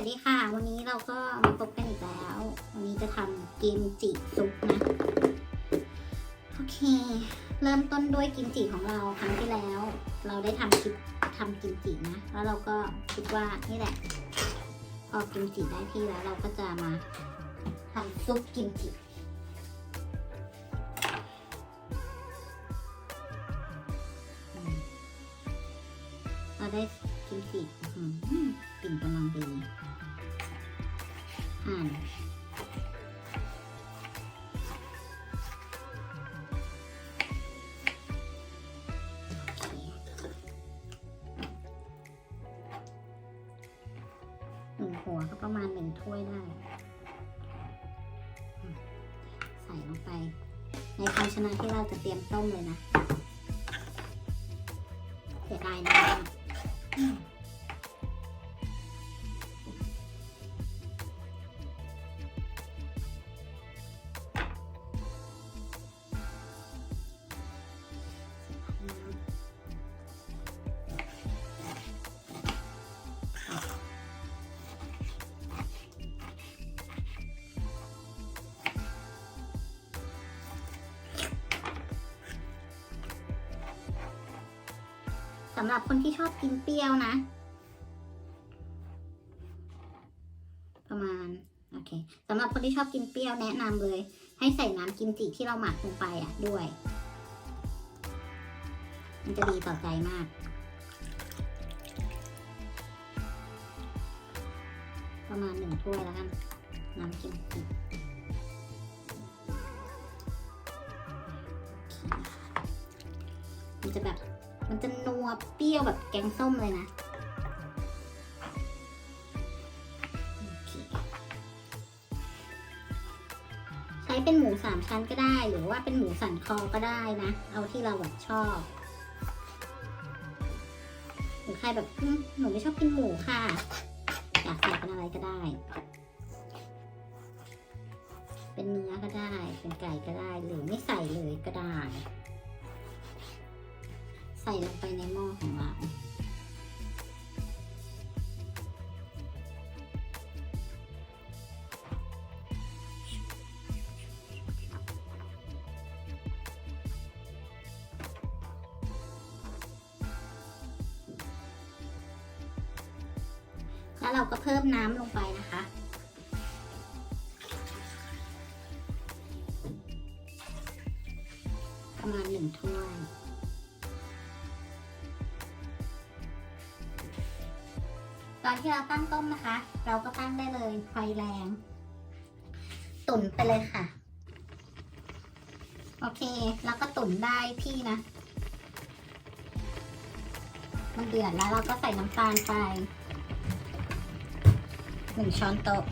วัสดีค่ะ วันนี้เราก็มาพบกันอีกแล้ว วันนี้จะทำกิมจิซุปนะ โอเค เริ่มต้นด้วยกิมจิของเราครั้งที่แล้ว เราได้ทำคลิปทำกิมจินะ แล้วเราก็คิดว่านี่แหละ พอกิมจิได้ที่แล้วเราก็จะมาทำซุปกิมจิเราได้กิมจิอื้อหือกลิ่นกำลังดี อ่านโอเคหนึ่งหัวก็ประมาณหนึ่งถ้วยได้ ใส่ลงไป ในภาชนะที่เราจะเตรียมต้มเลยนะเสียดายน้ำ สำหรับคนที่ชอบกินเปรี้ยวนะ ประมาณโอเคสำหรับคนที่ชอบกินเปรี้ยวแนะนำเลย ให้ใส่น้ำกิมจิที่เราหมักลงไปอะด้วย มันจะดีต่อใจมาก ประมาณหนึ่งถ้วยแล้วกัน น้ำกิมจิมันจะแบบ วเปรี้ยวแบบแกงส้มเลยนะใช้เป็นหมูสามชั้นก็ได้ หรือว่าเป็นหมูสันคอก็ได้นะ เอาที่เราแบบชอบหรือใครแบบหนูไม่ชอบกินหมูค่ะอยากใส่เป็นอะไรก็ได้ เป็นเนื้อก็ได้ เป็นไก่ก็ได้ หรือไม่ใส่เลยก็ได้ ส่ลงไปในหม้อของเรา แล้วเราก็เพิ่มน้ำลงไปนะคะประมาณหนึ่งถ้วย อนที่เราตั้งต้มนะคะ เราก็ตั้งได้เลยไฟแรง ตุ๋นไปเลยค่ะ โอเคแล้วก็ตุ๋นได้ที่นะ มันเดือดแล้วเราก็ใส่น้ำตาลไปหนึ่งช้อนโต๊ะ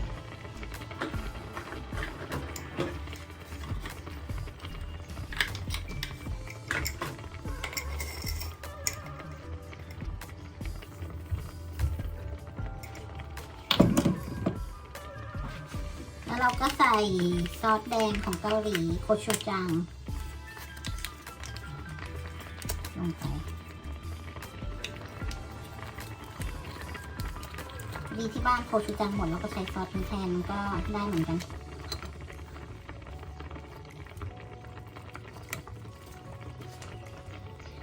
เราก็ใส่ซอสแดงของเกาหลีโคชูจัง ลงไป ดีที่บ้านโคชูจังหมดเราก็ใช้ซอสนี้แทนก็ได้เหมือนกัน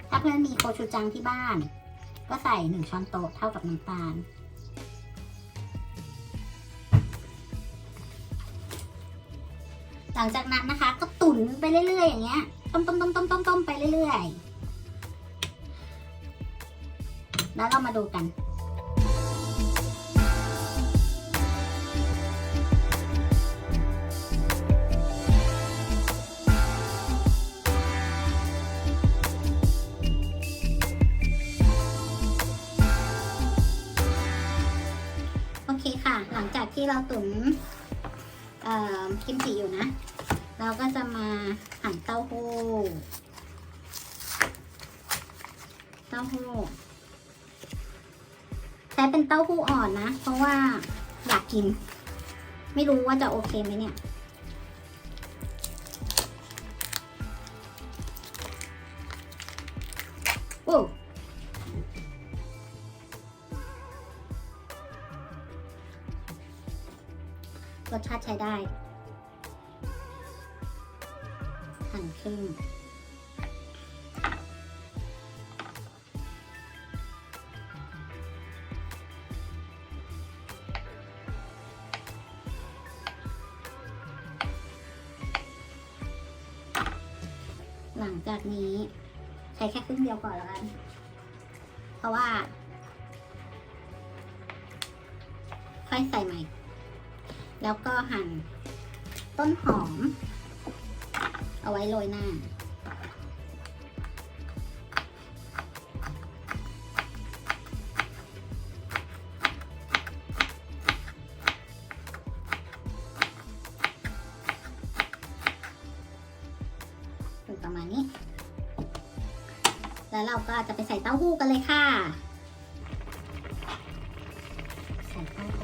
ถ้าเพื่อนมีโคชูจังที่บ้าน ก็ใส่หนึ่งช้อนโต๊ะเท่ากับน้ำตาล หลังจากนั้นนะคะ ก็ตุ๋นไปเรื่อยๆอย่างเงี้ย ต้มต้มต้มต้มต้มต้มไปเรื่อยๆ แล้วเรามาดูกัน โอเคค่ะ หลังจากที่เราตุ๋น กิมจิอยู่นะ เราก็จะมาหั่นเต้าหู้ เต้าหู้ใช้เป็นเต้าหู้อ่อนนะ เพราะว่าอยากกิน ไม่รู้ว่าจะโอเคไหมเนี่ย ใช้ได้หั่นครึ่งหลังจากนี้ใช้แค่ครึ่งเดียวก่อนแล้วกัน เพราะว่า ค่อยใส่ใหม่ แล้วก็หั่นต้นหอม เอาไว้โรยหน้าเป็นประมาณนี้ แล้วเราก็จะไปใส่เต้าหู้กันเลยค่ะ ใส่เต้าหู้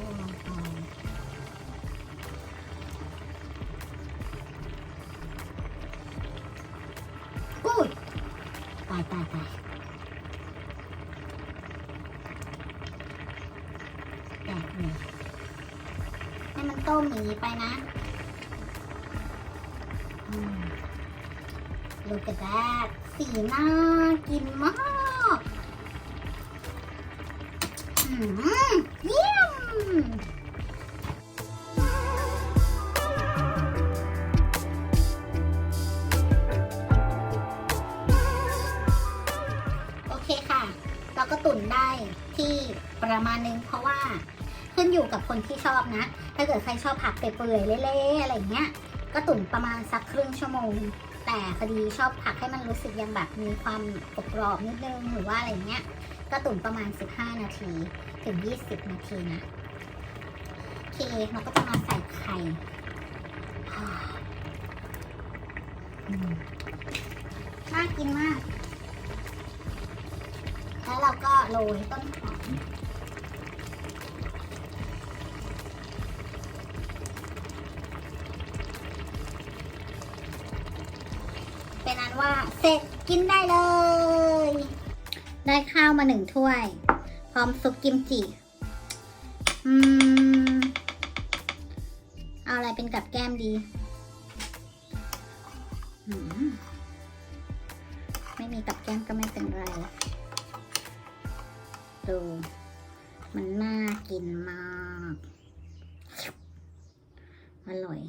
ตายตายตายแตกเลยให้มันต้มอย่างนี้ไปนะลูกกระแดกสีน่ากินมากอืมเยี่ยม ประมาณนึง เพราะว่าขึ้นอยู่กับคนที่ชอบนะ ถ้าเกิดใครชอบผักเปื่อยๆเละๆอะไรอย่างเงี้ย ก็ตุ๋นประมาณสักครึ่งชั่วโมง แต่พอดีชอบผักให้มันรู้สึกยังแบบมีความกรอบนิดนึงหรือว่าอะไรเงี้ย ก็ตุ๋นประมาณ 15 นาที ถึง 20 นาทีนะโอเคเราก็จะมาใส่ไข่มน่ากินมาก แล้วเราก็โรยต้นหอม ว่าเสร็จกินได้เลย ได้ข้าวมาหนึ่งถ้วย พร้อมซุปกิมจิ อืม เอาอะไรเป็นกับแก้มดีมไม่มีกับแก้มก็ไม่เป็นไร ดู มันน่ากินมาก อร่อย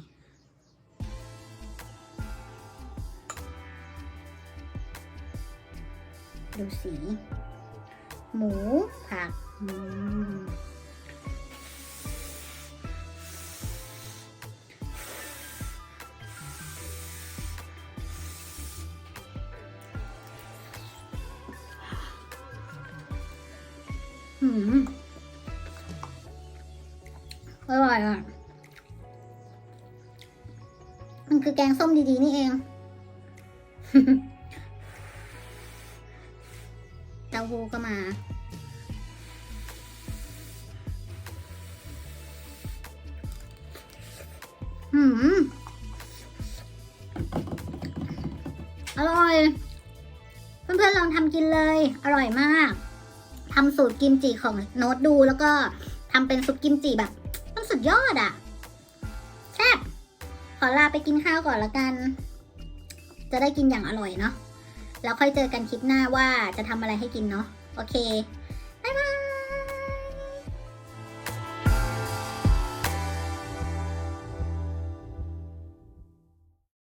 สี หมูผักอืมอืมอร่อยอะ มันคือแกงส้มดี ๆ นี่เองาหู้ก็มาหืมอร่อย เพื่อนๆลองทำกินเลย อร่อยมากทำสูตรกิมจิของโน้ตดูแล้วก็ทำเป็นซุปกิมจิแบบ มันสุดยอดอะ่ะ แซ่บ ขอลาไปกินข้าวก่อนละกัน จะได้กินอย่างอร่อยเนาะ แล้วค่อยเจอกันคลิปหน้าว่าจะทำอะไรให้กินเนาะโอเค